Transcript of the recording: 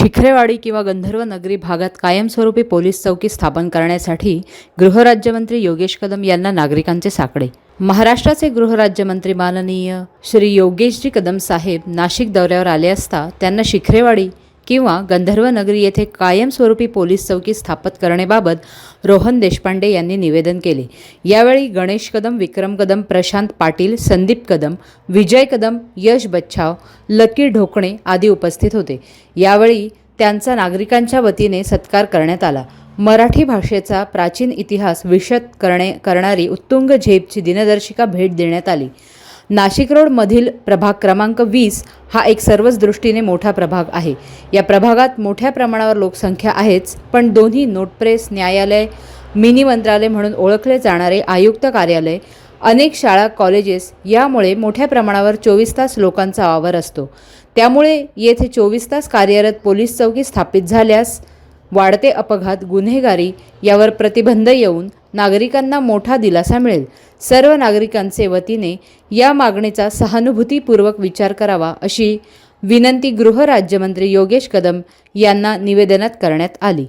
शिखरेवाडी किंवा गंधर्व नगरी भागात कायमस्वरूपी पोलीस चौकी स्थापन करण्यासाठी गृहराज्यमंत्री योगेश कदम यांना नागरिकांचे साकडे. महाराष्ट्राचे गृहराज्यमंत्री माननीय श्री योगेशजी कदम साहेब नाशिक दौऱ्यावर आले असता त्यांना शिखरेवाडी किंवा गंधर्व नगरी येथे कायमस्वरूपी पोलीस चौकी स्थापित करण्याबाबत रोहन देशपांडे यांनी निवेदन केले. यावेळी गणेश कदम विक्रम कदम प्रशांत पाटील संदीप कदम विजय कदम यश बच्छाव लकी ढोकणे आदी उपस्थित होते. यावेळी त्यांचा नागरिकांच्या वतीने सत्कार करण्यात आला. मराठी भाषेचा प्राचीन इतिहास विशद करणे करणारी उत्तुंग झेपची दिनदर्शिका भेट देण्यात आली. नाशिक रोडमधील प्रभाग क्रमांक वीस हा एक सर्वच दृष्टीने मोठा प्रभाग आहे. या प्रभागात मोठ्या प्रमाणावर लोकसंख्या आहेच पण दोन्ही नोटप्रेस न्यायालय मिनी मंत्रालय म्हणून ओळखले जाणारे आयुक्त कार्यालय अनेक शाळा कॉलेजेस यामुळे मोठ्या प्रमाणावर चोवीस तास लोकांचा वावर असतो. त्यामुळे येथे चोवीस तास कार्यरत पोलीस चौकी स्थापित झाल्यास वाढते अपघात गुन्हेगारी यावर प्रतिबंध येऊन नागरिकांना मोठा दिलासा मिळेल. सर्व नागरिकांचे वतीने या मागणीचा सहानुभूतीपूर्वक विचार करावा अशी विनंती गृहराज्यमंत्री योगेश कदम यांना निवेदनात करण्यात आली.